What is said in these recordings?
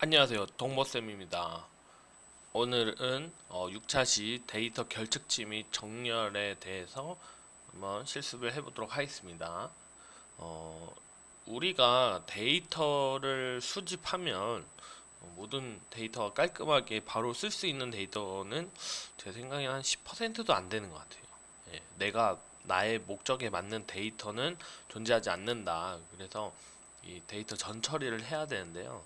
안녕하세요. 동모쌤입니다. 오늘은 어, 6차시 데이터 결측치 및 정렬에 대해서 한번 실습을 해보도록 하겠습니다. 어, 우리가 데이터를 수집하면 어, 모든 데이터가 깔끔하게 바로 쓸 수 있는 데이터는 제 생각에 한 10%도 안 되는 것 같아요. 예, 내가 나의 목적에 맞는 데이터는 존재하지 않는다. 그래서 이 데이터 전 처리를 해야 되는데요.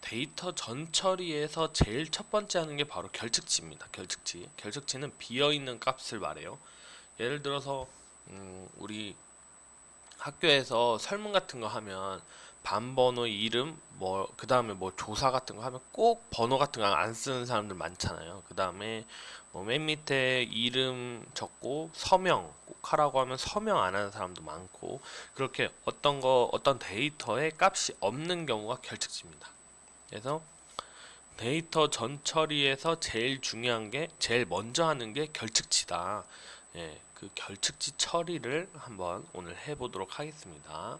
데이터 전 처리에서 제일 첫 번째 하는 게 바로 결측치입니다. 결측치. 결측치는 비어 있는 값을 말해요. 예를 들어서 음, 우리 학교에서 설문 같은 거 하면 반 번호 이름 뭐 그다음에 뭐 조사 같은 거 하면 꼭 번호 같은 거 안 쓰는 사람들 많잖아요. 그다음에 뭐 맨 밑에 이름 적고 서명 꼭 하라고 하면 서명 안 하는 사람도 많고 그렇게 어떤 거 어떤 데이터에 값이 없는 경우가 결측치입니다. 그래서 데이터 전 처리에서 제일 중요한 게 제일 먼저 하는 게 결측치다. 예, 그 결측치 처리를 한번 오늘 해보도록 하겠습니다.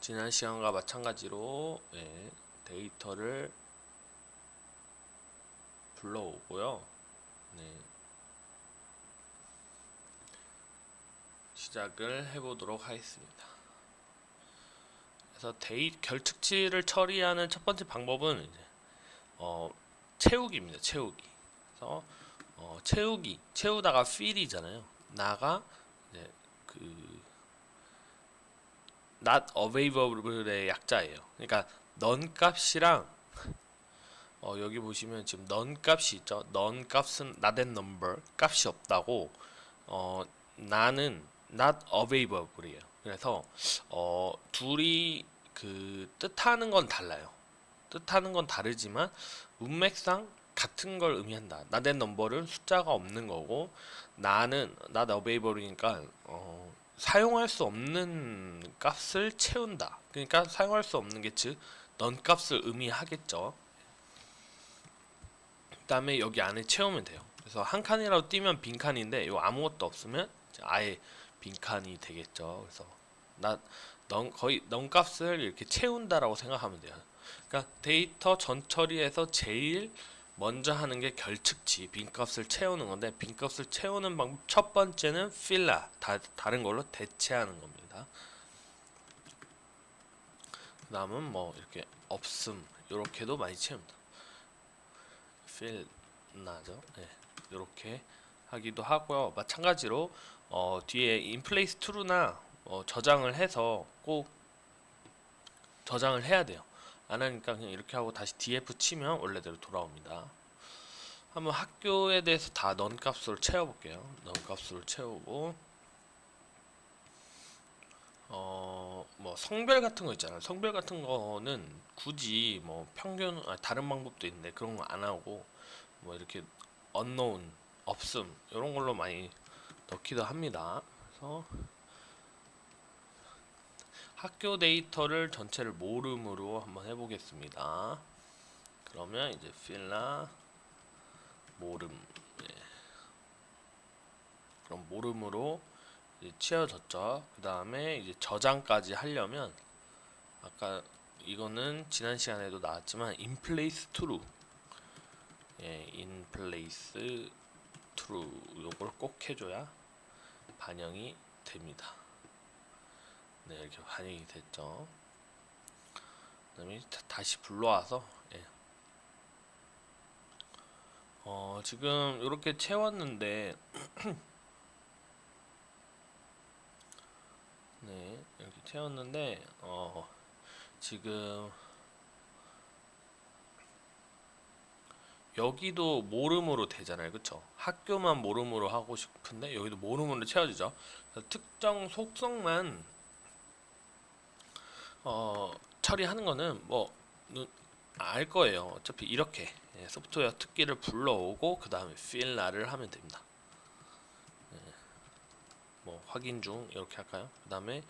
지난 시간과 마찬가지로 예, 데이터를 불러오고요. 네. 시작을 해보도록 하겠습니다. 그래서 데이 결측치를 처리하는 첫 번째 방법은 이제 어, 채우기입니다. 채우기. 그래서 어, 채우기 채우다가 fill이잖아요. 나가 이제 그 not available의 약자예요. 그러니까 넌 값이랑 어, 여기 보시면 지금 넌 값이 있죠. 넌 값은 not a number 값이 없다고 어, 나는 not available이에요. 그래서 어, 둘이 그 뜻하는 건 달라요. 뜻하는 건 다르지만 문맥상 같은 걸 의미한다. a number는 숫자가 없는 거고 나는 not available이니까 어, 사용할 수 없는 값을 채운다. 그러니까 사용할 수 없는 게 즉 넌 값을 의미하겠죠. 그다음에 여기 안에 채우면 돼요. 그래서 한 칸이라도 띄면 빈 칸인데 요 아무것도 없으면 아예 빈 칸이 되겠죠. 그래서 나 넌 거의 넌 값을 이렇게 채운다라고 생각하면 돼요. 그러니까 데이터 전 처리에서 제일 먼저 하는 게 결측치 빈 값을 채우는 건데 빈 값을 채우는 방법 첫 번째는 필라 다, 다른 걸로 대체하는 겁니다. 그 다음은 뭐 이렇게 없음 이렇게도 많이 채웁니다. 필 나죠. 네, 이렇게 하기도 하고요. 마찬가지로 어, 뒤에 인플레이스 트루나 어, 저장을 해서 꼭 저장을 해야 돼요. 안 하니까 그냥 이렇게 하고 다시 df 치면 원래대로 돌아옵니다. 한번 학교에 대해서 다 넌 값으로 채워볼게요. 넌 값으로 채우고 어, 뭐 성별 같은 거 있잖아요. 성별 같은 거는 굳이 뭐 평균 아, 다른 방법도 있는데 그런 거 안 하고 뭐 이렇게 unknown 없음 이런 걸로 많이 넣기도 합니다. 그래서 학교 데이터를 전체를 모름으로 한번 해보겠습니다. 그러면 이제 필라 모름 예. 그럼 모름으로 채워졌죠. 그 다음에 이제 저장까지 하려면 아까 이거는 지난 시간에도 나왔지만 in place true 예, in place true 요걸 꼭 해줘야 반영이 됩니다. 네 이렇게 반영이 됐죠. 그다음에 다- 다시 불러와서 예. 어 지금 이렇게 채웠는데 네 이렇게 채웠는데 어 지금 여기도 모름으로 되잖아요 그쵸 학교만 모름으로 하고 싶은데 여기도 모름으로 채워지죠 특정 속성만 어 처리하는 거는 뭐 알 거예요. 어차피 이렇게 예, 소프트웨어 특기를 불러오고 그 다음에 필라를 하면 됩니다. 예, 뭐 확인 중 이렇게 할까요? 그 다음에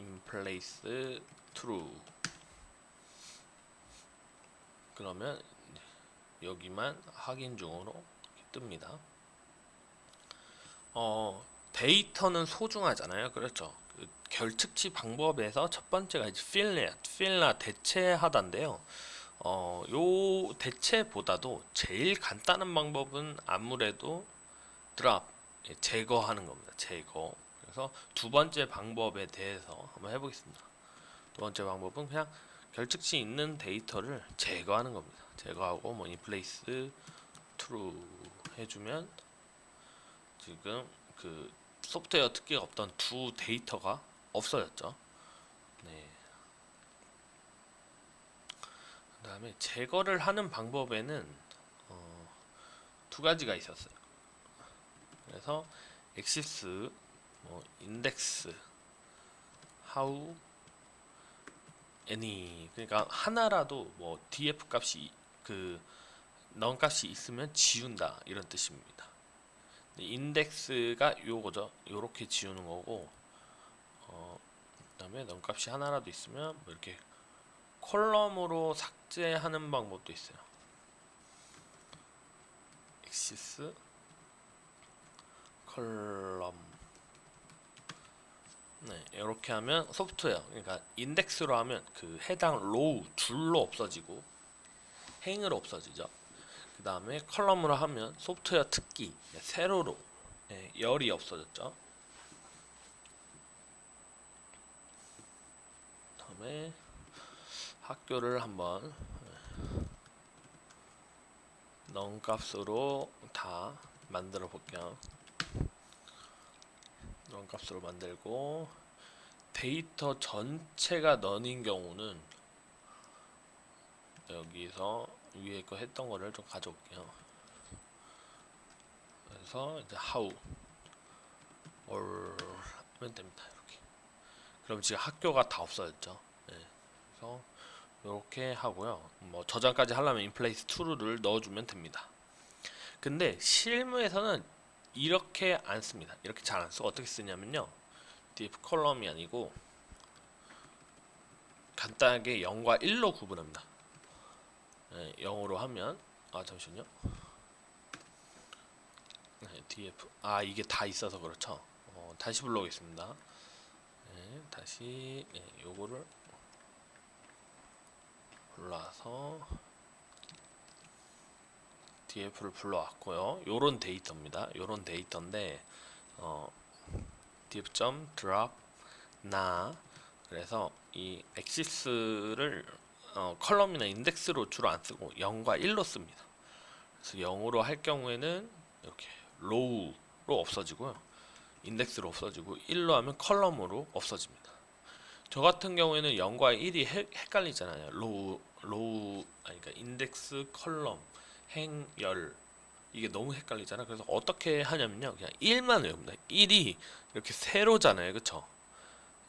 in place true. 그러면 여기만 확인 중으로 뜹니다. 어 데이터는 소중하잖아요. 그렇죠. 그 결측치 방법에서 첫 번째가 이제 필라, 필라 대체하다인데요. 어, 요 대체보다도 제일 간단한 방법은 아무래도 드랍 예, 제거하는 겁니다. 제거. 그래서 두 번째 방법에 대해서 한번 해보겠습니다. 두 번째 방법은 그냥 결측치 있는 데이터를 제거하는 겁니다. 제거하고 뭐 인플레이스 true 해주면 지금 그 소프트웨어 특기가 없던 두 데이터가 없어졌죠. 네. 그 다음에 제거를 하는 방법에는 어, 두 가지가 있었어요. 그래서 엑시스, 뭐 인덱스, how, any 그러니까 하나라도 뭐 df 값이 그 non 값이 있으면 지운다 이런 뜻입니다. 인덱스가 요거죠. 요렇게 지우는 거고 어, 그다음에 non 값이 하나라도 있으면 뭐 이렇게 콜럼으로 삭제하는 방법도 있어요. 엑시스 컬럼 네, 이렇게 하면 소프트웨어 그러니까 인덱스로 하면 그 해당 로우 줄로 없어지고 행으로 없어지죠. 그 다음에 컬럼으로 하면 소프트웨어 특기 네, 세로로 네, 열이 없어졌죠. 다음에 학교를 한번 넌 값으로 다 만들어 볼게요. 넌 값으로 만들고 데이터 전체가 넌인 경우는 여기서 위에 거 했던 거를 좀 가져올게요. 그래서 이제 how or 하면 됩니다. 이렇게. 그럼 지금 학교가 다 없어졌죠. 네. 그래서 이렇게 하고요. 뭐 저장까지 하려면 인플레이스 true를 넣어주면 됩니다. 근데 실무에서는 이렇게 안 씁니다. 이렇게 잘 안 쓰고 어떻게 쓰냐면요. div 컬럼이 아니고 간단하게 0과 1로 구분합니다. 네, 0으로 하면 아 잠시만요. 네, df 아 이게 다 있어서 그렇죠. 어, 다시 불러오겠습니다. 네, 다시 네, 요거를 불러서 df를 불러왔고요. 요런 데이터입니다. 요런 데이터인데 어, div.drop 나 그래서 이 엑시스를 어, 컬럼이나 인덱스로 주로 안 쓰고 0과 1로 씁니다. 그래서 0으로 할 경우에는 이렇게 로우로 없어지고요. 인덱스로 없어지고 1로 하면 컬럼으로 없어집니다. 저 같은 경우에는 0과 1이 헷, 헷갈리잖아요. 로우 로우 아니 그러니까 인덱스 컬럼 행 열 이게 너무 헷갈리잖아. 그래서 어떻게 하냐면요. 그냥 1만 외웁니다. 1이 이렇게 세로잖아요. 그쵸?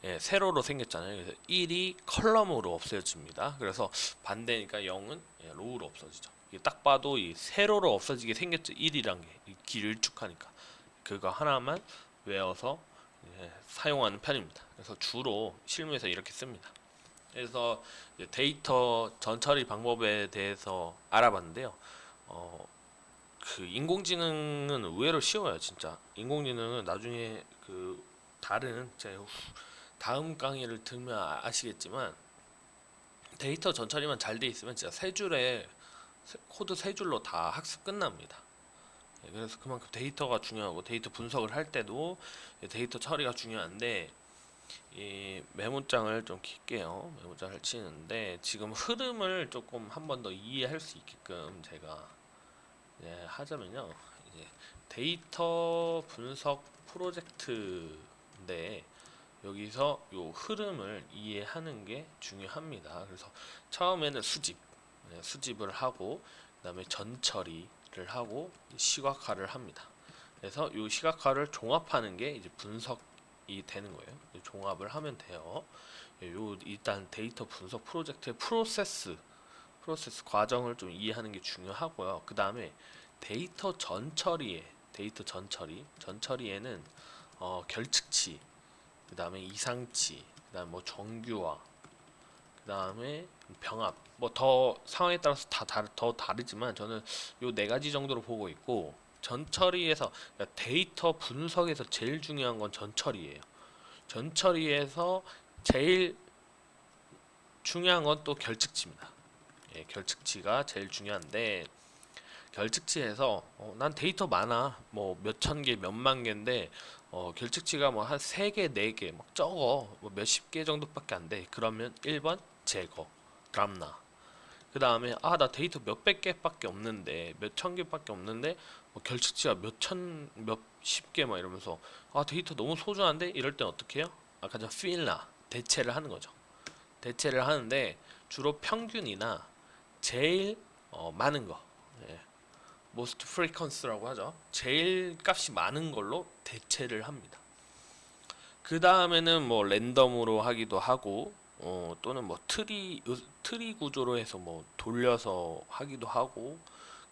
예, 세로로 생겼잖아요. 그래서 1이 컬럼으로 없어집니다. 그래서 반대니까 0은 예, 로우로 없어지죠. 딱 봐도 이 세로로 없어지게 생겼죠. 1이란 게 길쭉하니까 그거 하나만 외워서 예, 사용하는 편입니다. 그래서 주로 실무에서 이렇게 씁니다. 그래서 데이터 전처리 방법에 대해서 알아봤는데요. 어, 그 인공지능은 의외로 쉬워요, 진짜. 인공지능은 나중에 그 다른 제 후- 다음 강의를 들면 아- 아시겠지만 데이터 전처리만 잘 돼 있으면 진짜 세 줄에 세- 코드 세 줄로 다 학습 끝납니다. 예, 그래서 그만큼 데이터가 중요하고 데이터 분석을 할 때도 데이터 처리가 중요한데 이 메모장을 좀 킬게요. 메모장을 치는데 지금 흐름을 조금 한 번 더 이해할 수 있게끔 제가 예, 하자면요. 이제 데이터 분석 프로젝트인데 여기서 요 흐름을 이해하는 게 중요합니다. 그래서 처음에는 수집, 예, 수집을 하고 그다음에 전처리를 하고 시각화를 합니다. 그래서 요 시각화를 종합하는 게 이제 분석이 되는 거예요. 이 종합을 하면 돼요. 예, 요 일단 데이터 분석 프로젝트의 프로세스 프로세스 과정을 좀 이해하는 게 중요하고요. 그 다음에 데이터 전처리에 데이터 전처리 전처리에는 어, 결측치, 그 다음에 이상치, 그 다음에 뭐 정규화, 그 다음에 병합, 뭐 더 상황에 따라서 다 다르, 더 다르지만 저는 요 네 가지 정도로 보고 있고 전처리에서 그러니까 데이터 분석에서 제일 중요한 건 전처리예요. 전처리에서 제일 중요한 건 또 결측치입니다. 예, 결측치가 제일 중요한데 결측치에서 어, 난 데이터 많아. 뭐 몇 천 개 몇 만 개인데 어, 결측치가 뭐 한 세 개 네 개 막 적어. 뭐 몇십 개 정도밖에 안 돼. 그러면 1번 제거 드랍나. 그 다음에 아 나 데이터 몇백 개밖에 없는데 몇 천 개밖에 없는데 뭐 결측치가 몇 천 몇십 개 막 이러면서 아 데이터 너무 소중한데? 이럴 땐 어떻게 해요? 아까 전 필나 대체를 하는 거죠. 대체를 하는데 주로 평균이나 제일 어, 많은 거. 예. Most frequency라고 하죠. 제일 값이 많은 걸로 대체를 합니다. 그 다음에는 뭐 랜덤으로 하기도 하고 어, 또는 뭐 트리 요- 트리 구조로 해서 뭐 돌려서 하기도 하고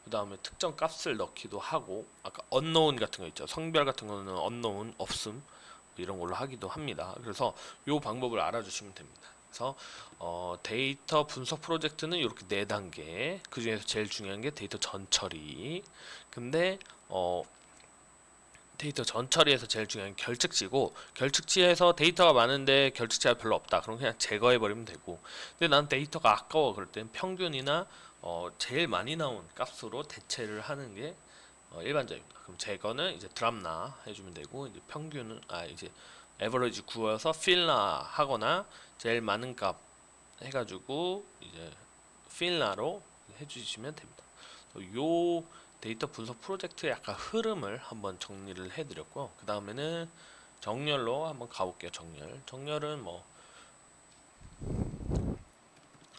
그 다음에 특정 값을 넣기도 하고 아까 unknown 같은 거 있죠. 성별 같은 거는 unknown 없음 이런 걸로 하기도 합니다. 그래서 요 방법을 알아주시면 됩니다. 그래서 어, 데이터 분석 프로젝트는 이렇게 네 단계. 그 중에서 제일 중요한 게 데이터 전처리. 근데 어, 데이터 전처리에서 제일 중요한 게 결측치고 결측치에서 데이터가 많은데 결측치가 별로 없다. 그럼 그냥 제거해 버리면 되고. 근데 난 데이터가 아까워 그럴 땐 평균이나 어, 제일 많이 나온 값으로 대체를 하는 게 어, 일반적입니다. 그럼 제거는 이제 드랍나 해주면 되고 이제 평균은 아 이제 에버리지 구워서 필나 하거나 제일 많은 값 해가지고 이제 필나로 해주시면 됩니다. 요 데이터 분석 프로젝트의 약간 흐름을 한번 정리를 해드렸고 그 다음에는 정렬로 한번 가볼게요. 정렬. 정렬은 뭐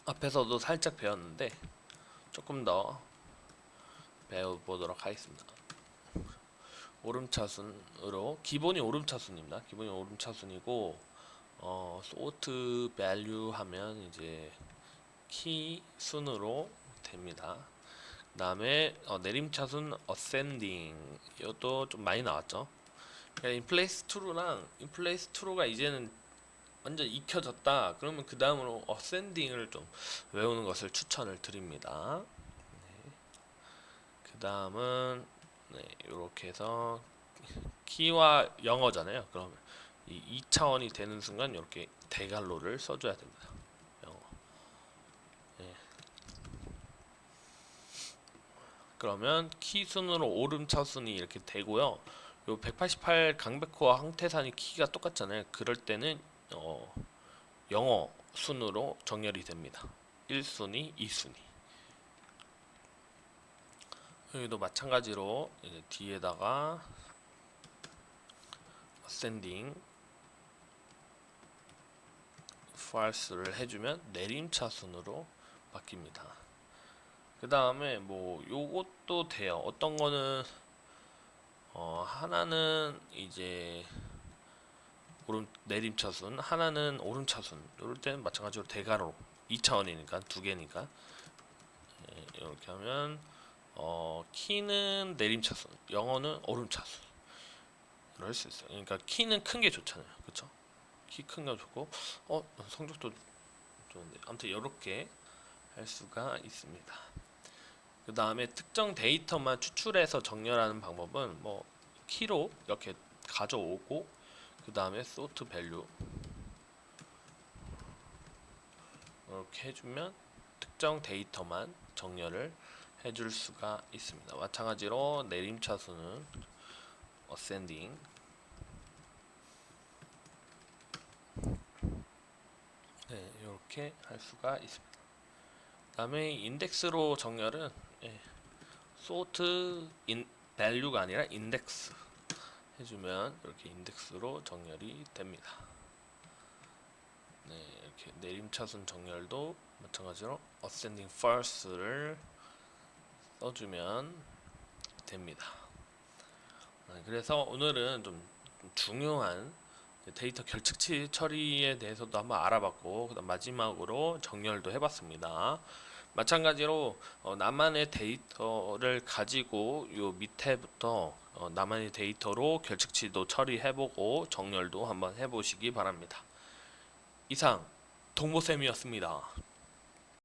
앞에서도 살짝 배웠는데 조금 더 배워보도록 하겠습니다. 오름차순으로 기본이 오름차순입니다. 기본이 오름차순이고 어, sort value 하면 이제 키 순으로 됩니다. 그 다음에 어, 내림차순 ascending 이것도 좀 많이 나왔죠. 인플레이스 트루랑 인플레이스 트루가 이제는 완전 익혀졌다. 그러면 그 다음으로 ascending을 좀 외우는 것을 추천을 드립니다. 네. 그 다음은 네, 이렇게 해서 키와 영어잖아요. 그러면 이 2차원이 되는 순간 이렇게 대괄호를 써줘야 됩니다. 영어. 예. 그러면 키 순으로 오름 차 순이 이렇게 되고요. 요 188 강백호와 황태산이 키가 똑같잖아요. 그럴 때는 어, 영어 순으로 정렬이 됩니다. 1순위, 2순위. 여기도 마찬가지로 뒤에다가 ascending false를 해주면 내림차순으로 바뀝니다. 그 다음에 뭐 요것도 돼요. 어떤 거는 어 하나는 이제 오름 내림차순, 하나는 오름차순. 이럴 때는 마찬가지로 대괄호 2차원이니까 두 개니까 예, 이렇게 하면 어 키는 내림차순, 영어는 오름차순. 이럴 수 있어요. 그러니까 키는 큰 게 좋잖아요. 그렇죠? 키큰게 좋고 어 성적도 좋은데 아무튼 이렇게 할 수가 있습니다. 그 다음에 특정 데이터만 추출해서 정렬하는 방법은 뭐 키로 이렇게 가져오고 그 다음에 sort value 이렇게 해주면 특정 데이터만 정렬을 해줄 수가 있습니다. 마찬가지로 내림차순은 ascending 네, 이렇게 할 수가 있습니다. 다음에 인덱스로 정렬은 예, sort in value가 아니라 index 해주면 이렇게 인덱스로 정렬이 됩니다. 네, 이렇게 내림차순 정렬도 마찬가지로 ascending first를 써주면 됩니다. 네, 그래서 오늘은 좀 중요한 데이터 결측치 처리에 대해서도 한번 알아봤고 그다음 마지막으로 정렬도 해봤습니다. 마찬가지로 어, 나만의 데이터를 가지고 요 밑에부터 어, 나만의 데이터로 결측치도 처리해보고 정렬도 한번 해보시기 바랍니다. 이상 동보쌤이었습니다.